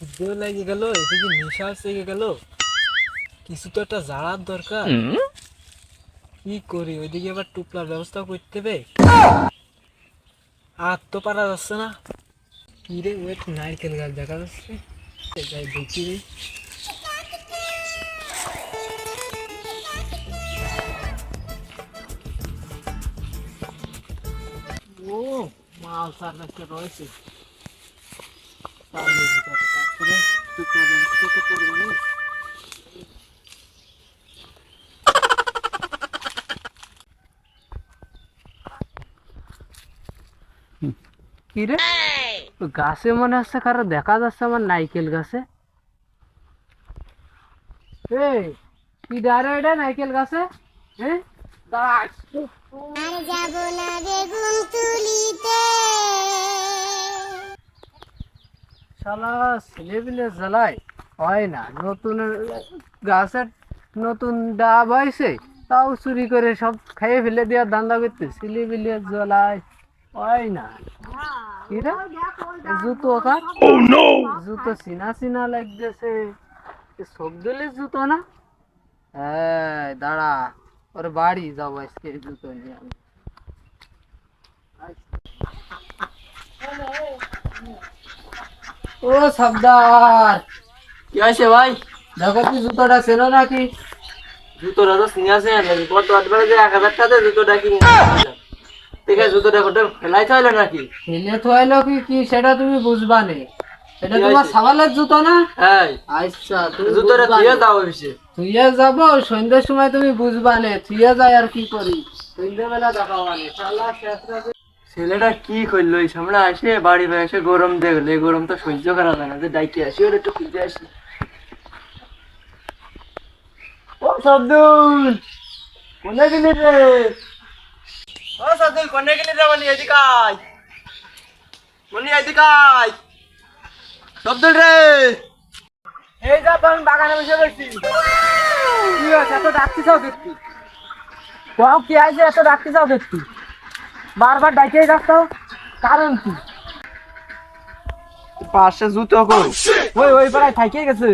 খিদে লেগে গেল এদিকে নেশা এসে গেল? কিছু তো একটা জাড়ার দরকার। কি করি ওইদিকে আবার টুপলার ব্যবস্থা করতে হবে। আর তো পারা যাচ্ছে না। কি রে ওয়েট নারকেল গাছ দেখা যাচ্ছে। যাই দেখি রে। ও মাল সার রয়েছে। কি রে? গাছে মনে হচ্ছে কারও দেখা যাচ্ছে আমার নাইকেল গাছে। এই কি দাঁড়া এটা নাইকেল গাছে? হ্যাঁ দাঁড়া আর যাব না ঘুম তুলিতে। শালা ছেলে পিলে জ্বালায়। হয় না নতুন গাছের নতুন ডাব হয়েছে তাও চুরি করে সব খাইয়ে ফেলে দেওয়ার ধান্দা করতে। ছেলে পিলে জ্বালায় হয় না। কি জুতো কার? জুতো চিনা চিনা লাগতেছে। সব দিলে জুতো না? হ্যাঁ দাঁড়া ওর বাড়ি যাব আজকে জুতো নিয়ে আমি। ও সবদার। কি হয়েছে ভাই? দেখো কি জুতোটা ছিল নাকি? জুতোটা তো সিনিয়া আছে কত আটবার যে এক হাজার টাকা জুতোটা কিনে আছে জুতোটা কোথাও ফেলাইতে হইল নাকি? ফেলে থইলো কি কি সেটা তুমি বুঝবা নে। এটা তোমার? সাবালের জুতো না? এই। আচ্ছা তুমি জুতোটা দিয়ে। দাও অফিসে থুইয়া যাব সন্ধ্যের সময় তুমি বুঝবা নে থুইয়া যায় আর কি করি। সন্ধ্যেবেলা দেখাবা নে শালা শেষরা যে- ছেলেটা কি করল? এই সামনে আসে, বাড়ি এসে গরম দেখল। গরম তো সহ্য করা যায় না, যে ডাইকে আসি, ওর একটু খুঁজে আসি। ও সাবদুল! কোনে গেলি রে? ও সাবদুল, কোনে গেলি রে বলি, এদিকে আয়। মনি এদিকে আয়। সাবদুল রে! এই যা আমি বাগানে বসে হয়েছে, এত ডাকতে চাও দেখতি কি আছে এত ডাকতে চাও বারবার ডাকেই ডাকতো কারণ কি? পাশে জুতো কই? ওই ওই পাড়ায় থাকিয়ে গেছে।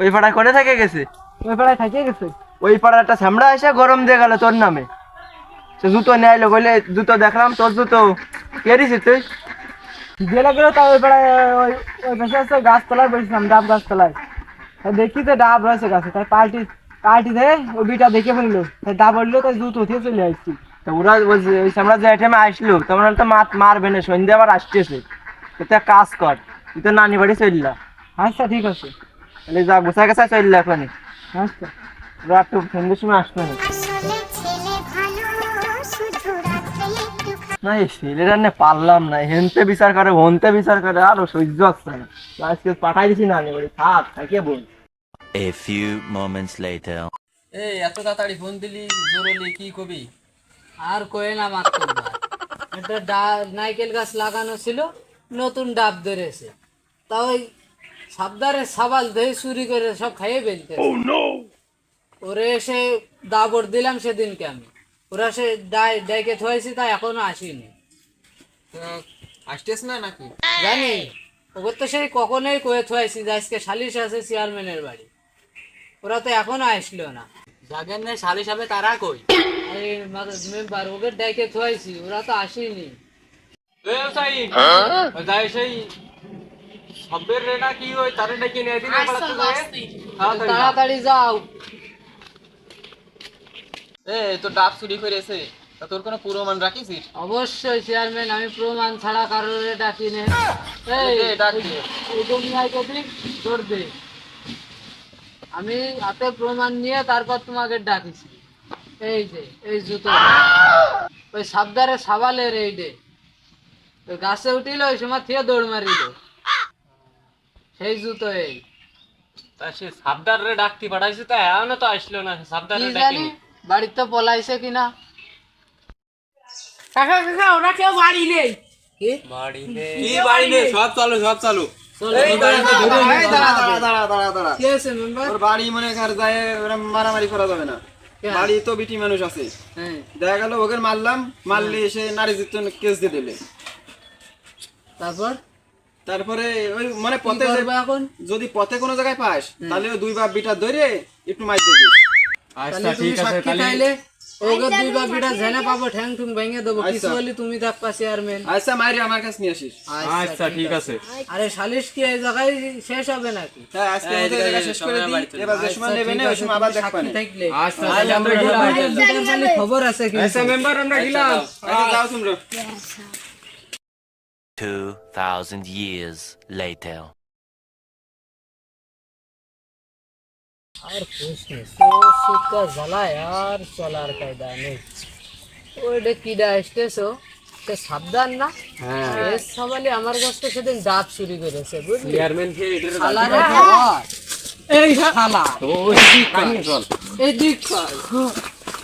ওই পাড়ায় কোনে থেকে গেছে? ওই পাড়ায় থাকিয়ে গেছে। ওই পাড়ার একটা সামড়া এসে গরম দিয়ে গেল তোর নামে। সে জুতো নিয়ে আইলো বলে জুতো দেখলাম তোর জুতো কে দিছিস তুই? গেলে গেলে তা ওই পাড়ায় ওই ওই পাশে আছে গাছতলায় বসেছিলাম ডাব গাছতলায়। তা দেখি তো ডাব রয়েছে গাছে তাই পাল্টি পাল্টি দেয় ওই বিটা দেখে ফেলল। তাই ডাব উঠল তাই জুতো উঠিয়ে চলে আসছি। তো ওরা ওই সামড়া যে আইটেমে আসলো তোমরা তো মাত মারবে না সন্ধ্যে আবার আসতেছে। তো তুই কাজ কর তুই তো নানি বাড়ি চললা আচ্ছা ঠিক আছে। তাহলে যা গোসা গেছা চললা এখনই। আচ্ছা। ওরা একটু সন্ধ্যের সময় আসবে না না এই ছেলেরা নে পারলাম না হেনতে বিচার করে হনতে বিচার করে আরও সহ্য হচ্ছে না। আজকে পাঠাই দিছি নানি বাড়ি থাক থাকিয়ে বল। A few moments later. এই এত তাড়াতাড়ি ফোন দিলি জরুরি কি কবি? আর কয়ে না মাত্র একটা ডা- নারকেল গাছ লাগানো ছিল নতুন ডাব ধরেছে। তা ওই সাবদারে সাবাল দই চুরি করে সব খাইয়ে ফেলতে ওরে এসে দাবর দিলাম সেদিনকে আমি। ওরা সে ডাই ডাইকে থয়েছি তা এখনও আসেনি। আসতেছ না নাকি? জানি। ওকে তো সেই কখনোই কয়ে থয়েছি যে আজকে সালিশ আছে চেয়ারম্যানের বাড়ি। ওরা তো এখনও আসলো না। জাগেন নেই সালিশ হবে তারা কই? আরে মেম্বার ওকে ডাইকে থয়েছি ওরা তো আসেনি যাই সেই সবের রে না কি ওই তারে ডেকে নিয়ে দিন তাড়াতাড়ি যাও। এ তো ডাব চুরি করেছে তা তোর কোনো প্রমাণ রাখিস অবশ্যই চেয়ারম্যান আমি প্রমাণ ছাড়া কারোর ডাকি নে এই ডাক দিক দে। আমি হাতে প্রমাণ নিয়ে তারপর তোমাকে ডাকিছি। এই যে এই জুতো। ওই সাবদারে সাবালের এই ডে ওই গাছে উঠিল ওই সময় থেকে দৌড় মারিল। সেই জুতো এই। তা সে সাবদার রে ডাকতে পাঠাইছে তা এখনও তো আসলো না সাবদার রে ডাকিনি। বাড়িতে তো পলাইছে কিনা। কাকা কাকা ওরা কেউ বাড়ি নেই। কি বাড়ি নে বাড়ি নেই। সব চালু সব চালু। বাড়ি মনে কর যায় মারামারি করা যাবে না। বাড়ি তো বিটি মানুষ আছে। হ্যাঁ। দেখা গেল ওকে মারলাম মারলে এসে নারী কেস দিয়ে দিলে। তারপর? তারপরে ওই মানে পথে যদি পথে কোনো জায়গায় পাস তাহলে ওই দুই বাপ বিটা ধরে একটু মাইর দিবি তাহলে তুমি সাক্ষী চাইলে ওকে দুই বা বিটা জেনে পাবো ঠ্যাং ঠুং ভেঙে দেবো কিছু আচ্ছা। হলে তুমি থাকবা চেয়ারম্যান আচ্ছা মাইরি আমার কাছে নিয়ে আসিস। আচ্ছা ঠিক আছে। আরে সালিশ কি এই জায়গায় শেষ হবে নাকি? হ্যাঁ আজকে এই জায়গা শেষ করে দিই। এবার যে সময় নেবে না ওই সময় আবার দেখবা আচ্ছা তাহলে আমরা গেলাম। খালি খবর আছে কিন্তু। মেম্বার আমরা গেলাম। আচ্ছা যাও তোমরা। Two thousand years later. আর কোষ নেই শিক্ষা জ্বালায় আর চলার কায়দা নেই। ওইটা কিডা এসতেছো তো সাবধান না? হ্যাঁ। এস সবালে আমার কাছ থেকে সেদিন ডাব চুরি করেছে বুঝলি? চেয়ারম্যান কে এটা এই শালা। ওই দিক চল এদিক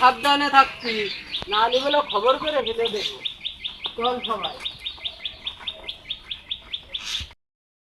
সাবধানে থাকছি না হলে খবর করে ফেলে দেবো চল সবাই